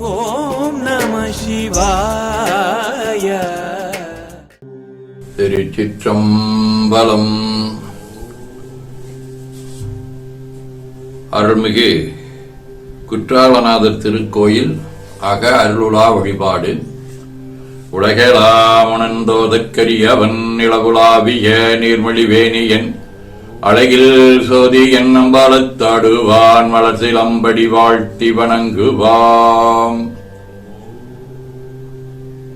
ஓம் நம சிவாய. திருச்சிற்றம்பலம். அருள்மிகு குற்றாலநாதர் திருக்கோயில் அக அருளுலா வழிபாடு. உலகளாமணந்தோதற்கரியவன் நிலவுலாவிய நீர்மொழிவேணியன் அழகில் சோதி என் வளர்ச்சி அம்படி வாழ்த்தி வணங்குவாம்.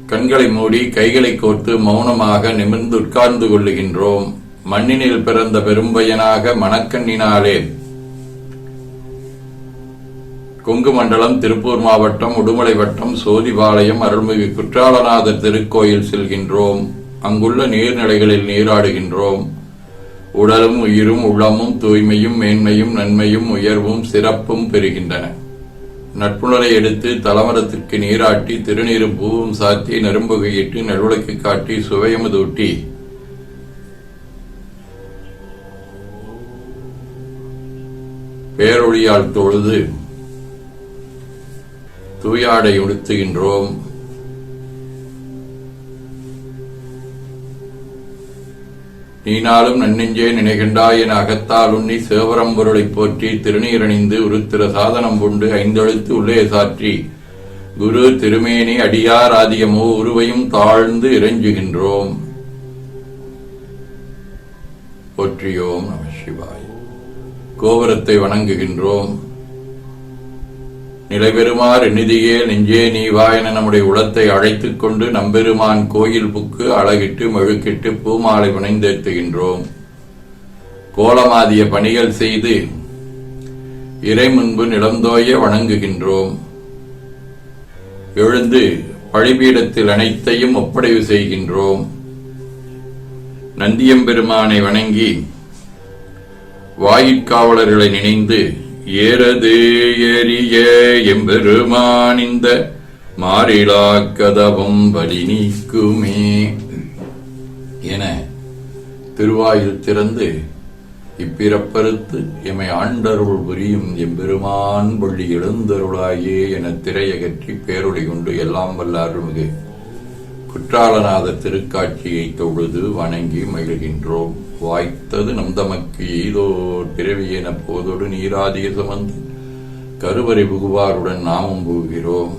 கண்களை மூடி கைகளை கோர்த்து மௌனமாக நிமிர்ந்து உட்கார்ந்து கொள்ளுகின்றோம். மண்ணினில் பிறந்த பெரும்பயனாக மணக்கண்ணினாலே. கொங்கு மண்டலம் திருப்பூர் மாவட்டம் உடுமலை வட்டம் சோதிபாளையம் அருள்மிகு குற்றாலநாதர் திருக்கோயில் செல்கின்றோம். அங்குள்ள நீர்நிலைகளில் நீராடுகின்றோம். உடலும் உயிரும் உள்ளமும் தூய்மையும் மேன்மையும் நன்மையும் உயர்வும் சிறப்பும் பெறுகின்றன. நட்புணரை எடுத்து தலமரத்திற்கு நீராட்டி திருநீரு பூவும் சாத்தி நரும்புகையிட்டு நல்விளக்கு காட்டி சுவையமுதூட்டி. பேரொழியால் தொழுது. தூயாடை உடுத்துகின்றோம். நீனாலும் நன்னெஞ்சே நினைகின்றாய் என அகத்தால் உண்ணி சேவரம் பொருளைப் போற்றி திருநீரணிந்து உருத்திர சாதனம் கொண்டு ஐந்தெழுத்து உள்ளே சாற்றி. குரு திருமேனி அடியார் ஆதியமோ உருவையும் தாழ்ந்து இறைஞ்சுகின்றோம். போற்றியோம் நம சிவாய். கோபுரத்தை வணங்குகின்றோம். நிலைபெறுமாறு நிதியே நெஞ்சே நீ வா என நம்முடைய உளத்தை அழைத்துக் கொண்டு நம்பெருமான் கோயில் புக்கு அழகிட்டு மெழுக்கிட்டு பூமாலை புனைந்தேத்துகின்றோம் கோலமாதிய பணிகள் செய்து இறை முன்பு நிலந்தோய வணங்குகின்றோம். எழுந்து பழிபீடத்தில் அனைத்தையும் ஒப்படைவு செய்கின்றோம். நந்தியம்பெருமானை வணங்கி வாயிற்காவலர்களை நினைந்து ஏறது ஏறிய எம்பெருமான் இந்த மாறிலா கதவம் வழி நீக்குமே. என திருவாயில் திறந்து இப்பிறப்பறுத்து எமை ஆண்டருள் புரியும் எம்பெருமான் வள்ளி எழுந்தருளாயே என திரையகற்றி பேருடை கொண்டு எல்லாம் வல்ல அருள்மிகு குற்றாலநாத திருக்காட்சியை தொழுது வணங்கி மகிழ்கின்றோம். வாய்த்தது நம் தமக்கு ஈதோ பிறவி என போதொடு நீராதிய சுமந்து. கருவறை புகுவாருடன் நாமும் புகுகிறோம்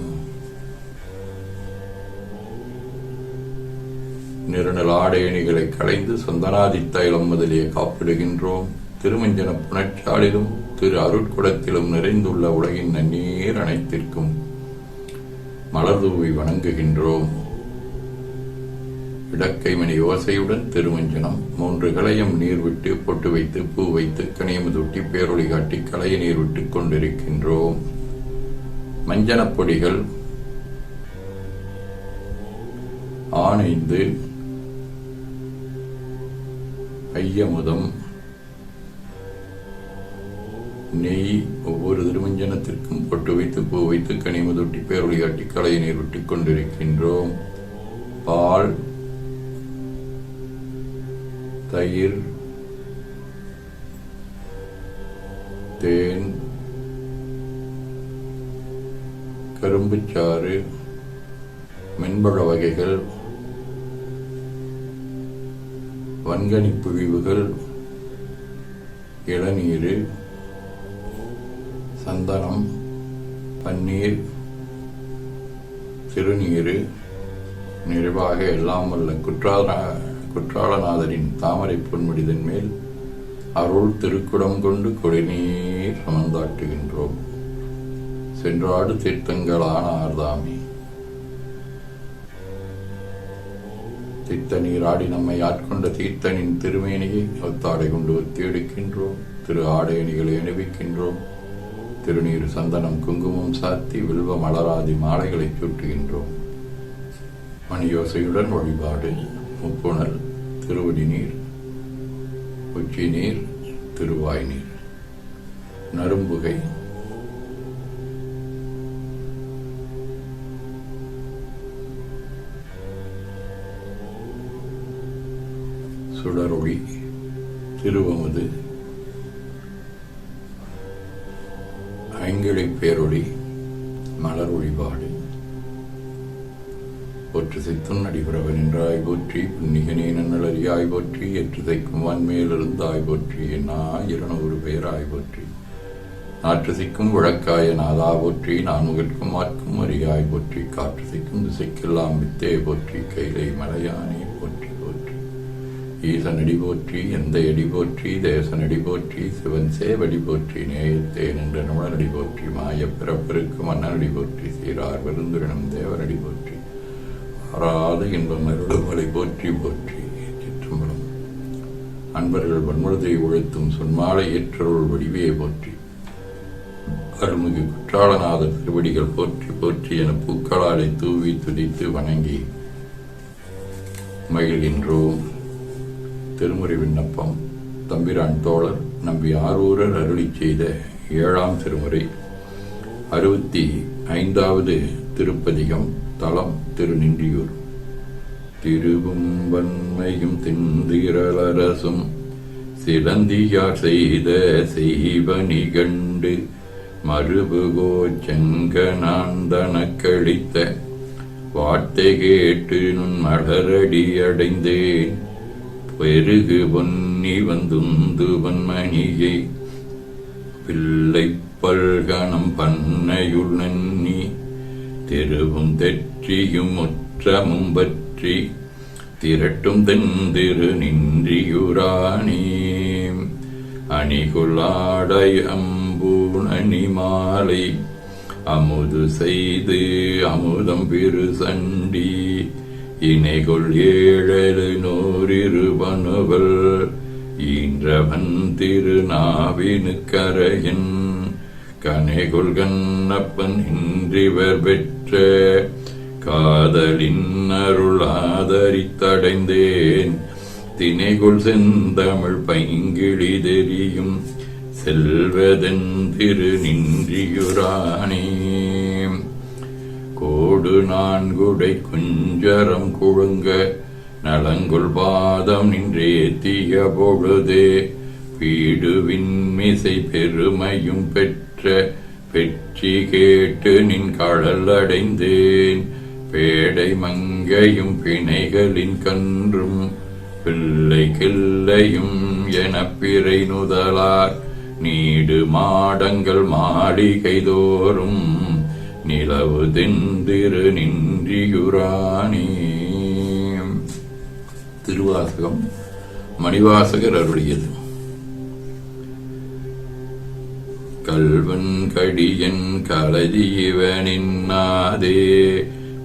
நிறுநல் ஆடையணிகளை களைந்து சொந்தனாதி தைலம் முதலிய காப்பிடுகின்றோம். திருமஞ்சன புணர்ச்சாலிலும் திரு அருட்குடத்திலும் நிறைந்துள்ள உலகின் நன்னீர் அனைத்திற்கும் மலர்தூவி வணங்குகின்றோம். இடக்கைமணி ஓசையுடன் திருமஞ்சனம் மூன்று கலையும் நீர் விட்டு பொட்டு வைத்து பூ வைத்து கனியமுதூட்டி பேரொளி காட்டி கலையை நீர் விட்டுக் கொண்டிருக்கின்றோம். மஞ்சனப் பொடிகள் ஆனைந்து ஐயமுதம் நெய் ஒவ்வொரு திருமஞ்சனத்திற்கும் பொட்டு வைத்து பூ வைத்து கனிமுதொட்டி பேரொளி காட்டி கலையை நீர் விட்டுக் கொண்டிருக்கின்றோம். பால் தயிர் தேன் கரும்புச்சாறு மென்பழ வகைகள் வன்கனி புழிவுகள் இளநீர் சந்தனம் பன்னீர் சிறுநீர் நிறைவாக எல்லாம் வல்ல குற்றால குற்றாலநாதரின் தாமரை பொன்முடிதன் மேல் அருள் திருக்குடம் கொண்டு கொடிநீர் சமந்தாட்டுகின்றோம். சென்றாடு தீர்த்தங்களான ஆர்தாமே தீர்த்த நீராடி நம்மை ஆட்கொண்ட தீர்த்தனின் திருமேனியை ஒத்தாடை கொண்டு ஒத்தி எடுக்கின்றோம். திரு ஆடையணிகளை அணிவிக்கின்றோம். திருநீர் சந்தனம் குங்குமம் சாத்தி வில்வ மலராதி மாலைகளை சூட்டுகின்றோம் மணியோசையுடன் வழிபாடு. முப்புணல் திருவடி நீர் உச்சி நீர் திருவாய் நீர் நரும்புகை. சுடரொளி திருவமுது. ஐங்கிழை பேரொளி மலர் வழிபாடு போற்று சித்தும் நடிபுறவன் என்றாய் போற்றி புன்னிகனே நன்னலறியாய் போற்றி எற்று தைக்கும் வான்மேலிருந்தாய் போற்றி என்னா இருநூறு பெயராய் போற்றி. நாற்று சிக்கும் விளக்காய நாதா போற்றி நான்முகற்கும் மார்க்கும் அறியாய் போற்றி காற்று சிக்கும் திசைக்கெல்லாம் வித்தே போற்றி கைலை மலையானே போற்றி போற்றி. ஈசனடி போற்றி எந்த அடி போற்றி தேசனடி போற்றி சிவன் சேவடி போற்றி நேயத்தே நின்ற நுழனடி போற்றி மாயப்பிறப்பிற்கு மன்னனடி போற்றி சீரார் விருந்துரினம் தேவனடி போற்றி. அறாத இன்பம் அருள்களை போற்றி போற்றி சிற்றம்பலம் அன்பர்கள் வன்முழுதை உழைத்தும் சொன்மாலை ஏற்றருள் வடிவையை போற்றி. அருள்மிகு குற்றாலநாதர் திருவடிகள் போற்றி போற்றி என பூக்களாலை தூவி துதித்து வணங்கி மகிழ்கின்றோம். திருமுறை விண்ணப்பம். தம்பிரான் தோழர் நம்பி ஆரூரர் அருளி செய்த ஏழாம் திருமுறை. அறுபத்தி ஐந்தாவது திருப்பதிகம் தலம் திருநின்றியூர். திருவும் வன்மையும் திந்திரளரசும் சிலந்தியார் செய்த செய்வனி கண்டு மறுபுகோ செங்கனாந்தனக்களித்த வார்த்தை கேட்டு நுண் மலரடி அடைந்தேன். பெருகு பொன்னி வந்துந்து வன்மணியை பிள்ளை பல்கணம் பண்ணையுள் திருவும் தெற்றியும் முற்றமும் பற்றி திரட்டும் தெந்திரு நின்றியுராணி. அணிகுலாடை அம்பூணி மாலை அமுது செய்து அமுதம் பெரு சண்டி இணைகொள் ஏழு நூறிருபனுவல் ஈன்றவன் திருநாவினுக்கரையன் கனைகொள் கண்ணப்பன் இன்றிவர் பெற்ற. காதலின் அருள் ஆதரித்தடைந்தேன். தினைகொள் செந்தமிழ் பைங்கிழி தெரியும். செல்வதென் திரு நின்றியுரானே. கோடு நான்குடை குஞ்சரம் குழுங்க. நலங்குள் பாதம் நின்றேத்திய பொழுதே. வீடுவின் மிசை பெருமையும் பெற்ற. பெற்றி கேட்டு நின் கடல் அடைந்தேன். பேடை மங்கையும் பிணைகளின் கன்றும் பிள்ளை கிள்ளையும் என பிறை நுதலார். நீடு மாடங்கள் மாளிகை தோறும் நிலவு தெந்திரு நின்றியுரானே. திருவாசகம் மணிவாசகர் அருளியது. கல்வன் கடியன் கலஜீவனின்னாதே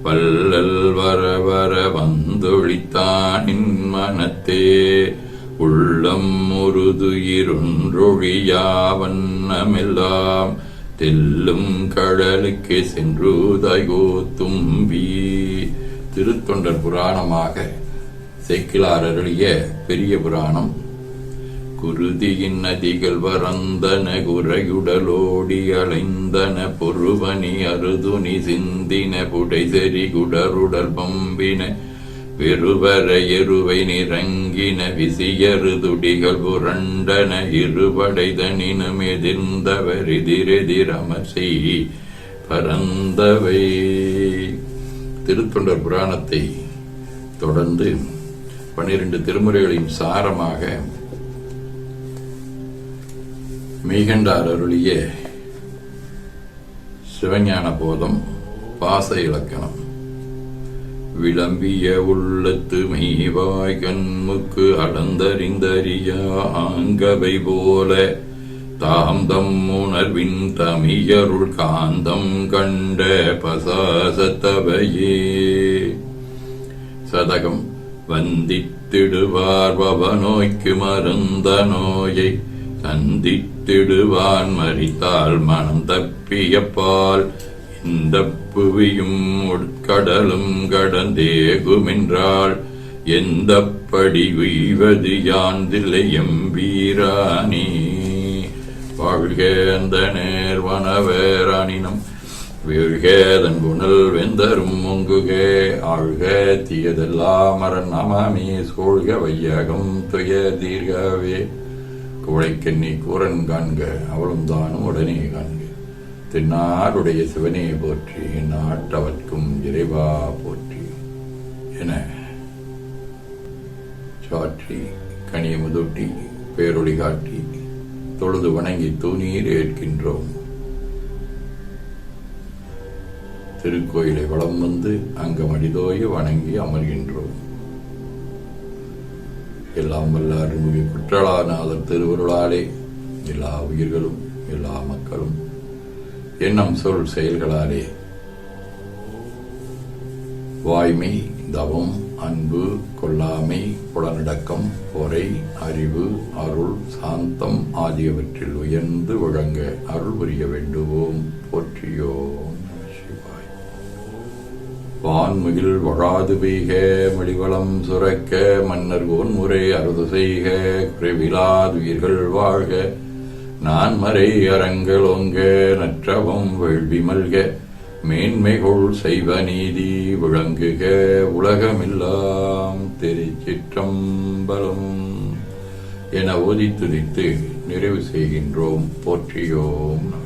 வல்லல் வர வர வந்தொழித்தானின் மனத்தே உள்ளம் உருதுயிரொன்றொழியாவண்ணமெல்லாம் தெல்லும் கடலுக்கு சென்றுதாய்கோ தும்பி திருத்தொண்டர் புராணமாக சேக்கிலார் அருளிய பெரிய புராணம் குருதியின் நதிகள் வரந்தன குறையுடலோடி அலைந்தன பொறுவனி அருதுனி சிந்தின புடைசெறி குடருடல் பம்பின வெறுவர எருவை நிறங்கின விசியரு துடிகள் புரண்டன இருபடைதனினும் எதிர்ந்தவர் எதிரெதிரமசி பரந்தவை. திருத்தொண்டர் புராணத்தை தொடர்ந்து பன்னிரண்டு திருமுறைகளின் சாரமாக மெய்கண்டார் அருளிய. சிவஞான போதம் பாச இலக்கணம். விளம்பிய உள்ளத்து மெய்வாய் கண்முக்கு அடந்தறிந்தறியா ஆங்கவை போல. தாந்தம் உணர்வின் தமியருள் காந்தம் கண்ட பசாசத்தவையே. சதகம் வந்தித்திடுவார் பவநோய்க்கு மருந்த நோயை சந்தித்திடுவான் மறித்தால் மனம் தப்பிய பால் இந்த புவியும் உட்கடலும் கடந்தேகுமென்றால் எந்த படி உய்வது யாந்தில்லை எம்பீரானே? வாழ்க அந்த நேர்வனவேரானினம் வீழ்கேதன் குணல் வெந்தரும் முங்குகே ஆழ்க தீயதெல்லாம் அரண் சோழ்க வையகம் துய தீர்கவே. குழைக்கண்ணி கூரன் காண்க அவளும் தானும் உடனே காண்க. தென்னாருடைய சிவனையை போற்றி நாட்டவர்க்கும் இறைவா போற்றி என. சாற்றி கனிய முதுட்டி பேரொளி காட்டி தொழுது வணங்கி தூணீர் ஏற்கின்றோம். திருக்கோயிலை வளம் வந்து அங்கமடிதோய வணங்கி அமர்கின்றோம். எல்லாம் வல்ல அருள்மிகு குற்றலாநாதர் திருவருளாலே எல்லா உயிர்களும் எல்லா மக்களும் எண்ணம் சொல் செயல்களாலே. வாய்மை தவம் அன்பு கொல்லாமை புலனடக்கம் பொறை அறிவு அருள் சாந்தம் ஆகியவற்றில் உயர்ந்து விளங்க அருள் புரிய வேண்டுவோம். போற்றியோம். வான்முகில் வழாது பெய்க மடிவளம் சுரக்க மன்னர் கோன்முறை அறுது செய்க குறைவிலாதுயிர்கள் வாழ்க நான்மறை அறங்கள் ஓங்க நற்றவம் வேள்வி மல்க மேன்மைகொள் செய்வ நீதி விளங்குக உலகமெல்லாம் திருச்சிற்றம்பலம். என ஓதி துதித்து நிறைவு செய்கின்றோம். போற்றியோம்